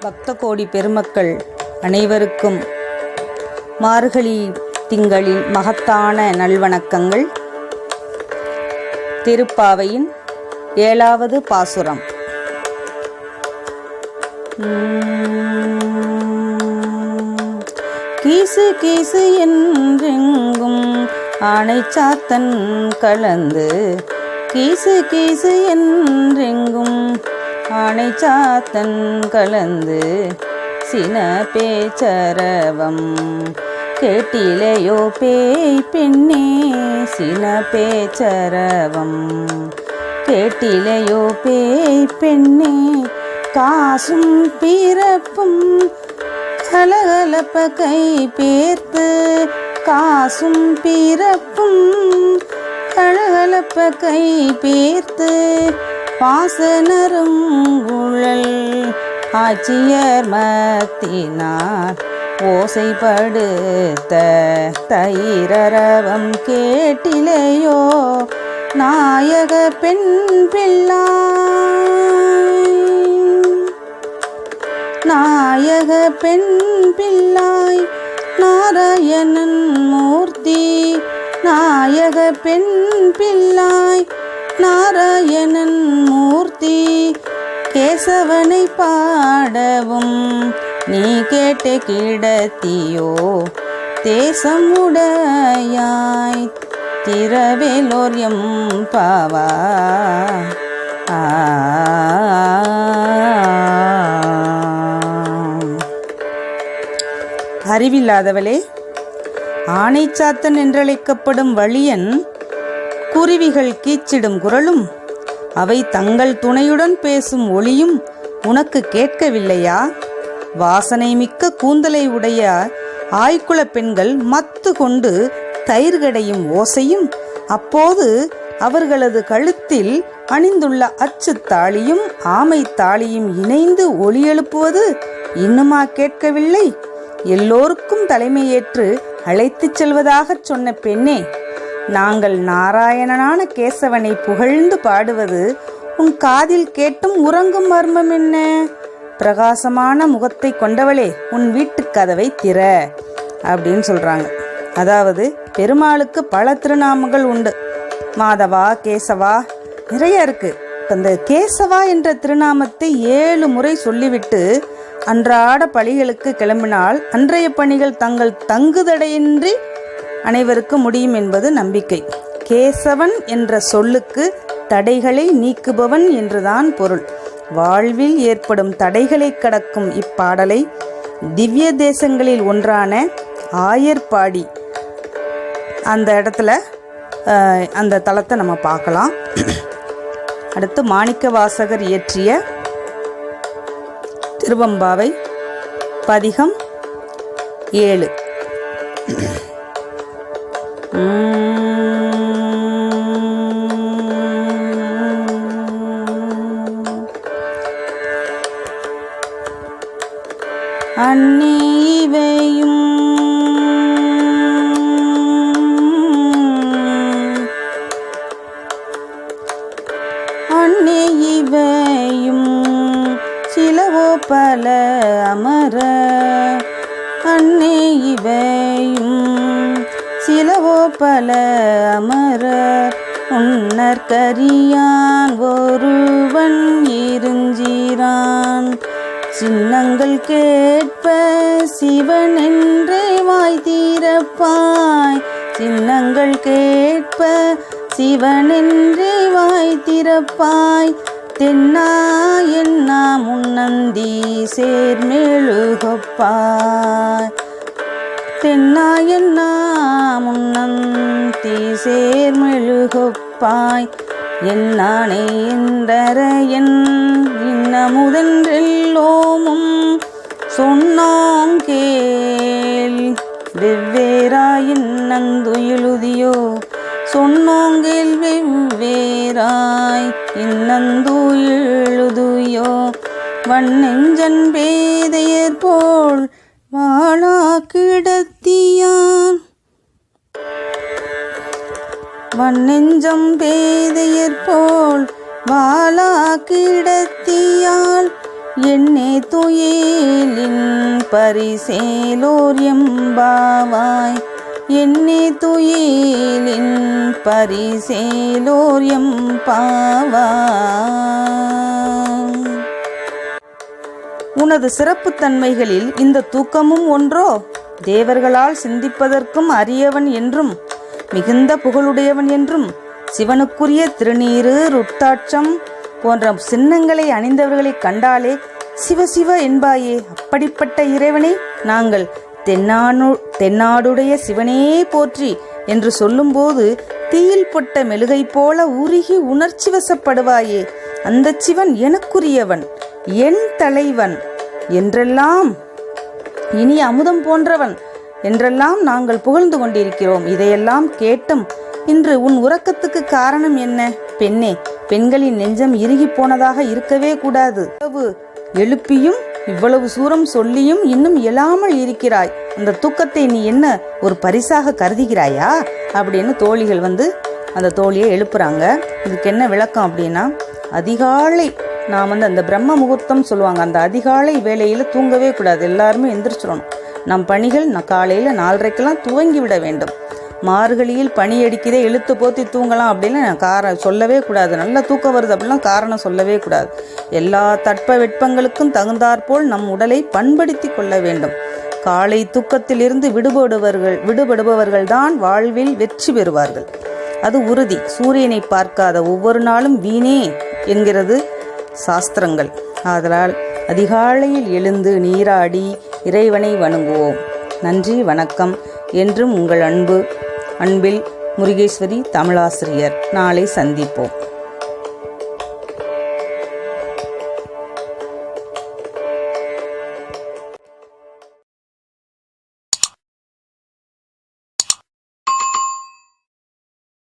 பக்த கோடி பெருமக்கள் அனைவருக்கும் மார்கழி திங்களின் மகத்தான நல்வணக்கங்கள். திருப்பாவையின் ஏழாவது பாசுரம். கீசு கீசு என்றெங்கும் ஆணை சாத்தன் கலந்து கீசு கீசு என் ஆணை சாத்தன் கலந்து சின பேச்சரவம். கேட்டிலையோ பேய் பெண்ணே சின பேச்சரவம். கேட்டிலையோ பேய் பெண்ணே காசும் பிறப்பும் கலகலப்ப கை பேர்த்து காசும் பிறப்பும் கலகலப்ப கை பேர்த்து பாசனரும் உழல் ஆட்சியர் மத்தினார் ஓசைப்படுத்த தயிரரவம் கேட்டிலேயோ நாயக பெண் பிள்ளாய் நாயக பெண் பிள்ளாய் நாராயணன் மூர்த்தி நாயக பெண் பிள்ளாய் நாராயணன் மூர்த்தி கேசவனை பாடவும். நீ கேட்ட கிடத்தியோ தேசம் உடையாய். திரவேலோர் எம் பாவா. அறிவில்லாதவளே ஆணைச்சாத்தன் என்றழைக்கப்படும் வழியன் குருவிகள் கீச்சிடும் குரலும் அவை தங்கள் துணையுடன் பேசும் ஒளியும் உனக்கு கேட்கவில்லையா? வாசனை மிக்க கூந்தலை உடைய ஆய்குல பெண்கள் மத்து கொண்டு தயிர்கடையும் ஓசையும் அப்போது அவர்களது கழுத்தில் அணிந்துள்ள அச்சு தாளியும் ஆமை தாளியும் இணைந்து ஒளி எழுப்புவது இன்னுமா கேட்கவில்லை? எல்லோருக்கும் தலைமையேற்று அழைத்துச் செல்வதாகச் சொன்ன பெண்ணே நாங்கள் நாராயணனான கேசவனை புகழ்ந்து பாடுவது உன் காதில் கேட்டும் உறங்கும் மர்மம் என்ன? பிரகாசமான முகத்தை கொண்டவளே உன் வீட்டுக் கதவை திற அப்படின்னு சொல்றாங்க. அதாவது பெருமாளுக்கு பல திருநாமங்கள் உண்டு. மாதவா கேசவா நிறைய இருக்கு. அந்த கேசவா என்ற திருநாமத்தை ஏழு முறை சொல்லிவிட்டு அன்றாட பணிகளுக்கு கிளம்பினால் அன்றைய பணிகள் தங்கள் தங்குதடையின்றி அனைவருக்கும் முடியும் என்பது நம்பிக்கை. கேசவன் என்ற சொல்லுக்கு தடைகளை நீக்குபவன் என்றுதான் பொருள். வாழ்வில் ஏற்படும் தடைகளை கடக்கும் இப்பாடலை திவ்ய தேசங்களில் ஒன்றான ஆயர்பாடி அந்த இடத்துல அந்த தளத்தை நம்ம பார்க்கலாம். அடுத்து மாணிக்க வாசகர் இயற்றிய திருவம்பாவை பதிகம் ஏழு. அன்னிவையும் அன்னிவையும் சிலவோ பல அமர அன்னிவை பல அமரர் உன்னர் கரியான் ஒருவன் இருஞ்சீரான். சின்னங்கள் கேட்ப சிவன் என்றே வாய் தீரப்பாய். சின்னங்கள் கேட்ப சிவனென்றே வாய் திறப்பாய் தென்னா என்னா முன்னந்தி சேர்மேழுகப்பாய். தென்னா என்னா முன்னந்தி என்னானே என்றற என் இன்னமுதன்றெல்லோமும் சொன்னாங் கேள். வெவ்வேறாயின் நந்துயிலுதியோ சொன்னோங்கில் வெவ்வேறாய். இன்னந்துயிழுதுயோ வண்ணெஞ்சன் பேதையர் போல் வாழா கிடத்தியான் வண்ணெஞ்சம் பேதையர் போல் வாழா கிடத்தியால் என்னே துயிலின் பரிசேலோர் எம்பாவாய். என்னே துயிலின் பரிசேலோர் எம்பாவாய். உனது சிறப்புத்தன்மைகளில் இந்த தூக்கமும் ஒன்றோ? தேவர்களால் சிந்திப்பதற்கும் அரியவன் என்றும் மிகுந்த புகழுடையவன் என்றும் சிவனுக்குரிய திருநீறு ருத்தாட்சம் போன்ற சின்னங்களை அணிந்தவர்களை கண்டாலே சிவசிவ என்பாயே அப்படிப்பட்ட இறைவனை நாங்கள் தென்னாடு தென்னாடுடைய சிவனே போற்றி என்று சொல்லும்போது தீயில் பொட்ட மெழுகை போல உருகி உணர்ச்சி வசப்படுவாயே அந்த சிவன் எனக்குரியவன் என் தலைவன். என்றெல்லாம் இனி அமுதம் போன்றவன் என்றெல்லாம் நாங்கள் புகழ்ந்து கொண்டிருக்கிறோம். இதையெல்லாம் கேட்டும் இன்று உன் உறக்கத்துக்கு காரணம் என்ன? பெண்ணே பெண்களின் நெஞ்சம் இறுகி போனதாக இருக்கவே கூடாது. இவ்வளவு எழுப்பியும் இவ்வளவு சூரம் சொல்லியும் இன்னும் எழாமல் இருக்கிறாய். அந்த தூக்கத்தை நீ என்ன ஒரு பரிசாக கருதுகிறாயா? அப்படின்னு தோழிகள் வந்து அந்த தோழியை எழுப்புறாங்க. இதுக்கு என்ன விளக்கம் அப்படின்னா அதிகாலை நான் வந்து அந்த பிரம்ம முகூர்த்தம் சொல்லுவாங்க. அந்த அதிகாலை வேலையில் தூங்கவே கூடாது. எல்லாருமே எந்திரிச்சிடணும். நம் பணிகள் நான் காலையில் நாலரைக்கெல்லாம் துவங்கி விட வேண்டும். மார்கழியில் பனி அடிக்கிறதே இழுத்து போத்தி தூங்கலாம் அப்படின்னு நான் காரணம் சொல்லவே கூடாது. நல்லா தூக்கம் வருது அப்படிலாம் காரணம் சொல்லவே கூடாது. எல்லா தட்ப வெட்பங்களுக்கும் தகுந்தாற்போல் நம் உடலை பண்படுத்தி கொள்ள வேண்டும். காலை தூக்கத்திலிருந்து விடுபடுவர்கள் விடுபடுபவர்கள் தான் வாழ்வில் வெற்றி பெறுவார்கள். அது உறுதி. சூரியனை பார்க்காத ஒவ்வொரு நாளும் வீணே என்கிறது சாஸ்திரங்கள். ஆதலால் அதிகாலையில் எழுந்து நீராடி இறைவனை வணங்குவோம். நன்றி வணக்கம். என்றும் உங்கள் அன்பு அன்பில் முருகேஸ்வரி தமிழாசிரியர். நாளை சந்திப்போம்.